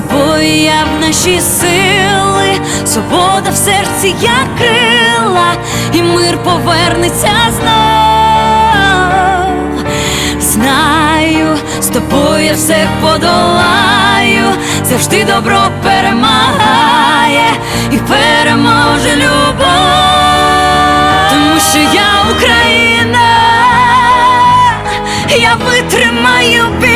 тобою я в наші сили, свобода в серці як крила, і мир повернеться знов. Знаю, з тобою я все подолаю, завжди добро перемагає і переможе любов, тому що я Україна, я витримаю біль,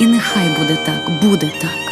І нехай буде так, буде так.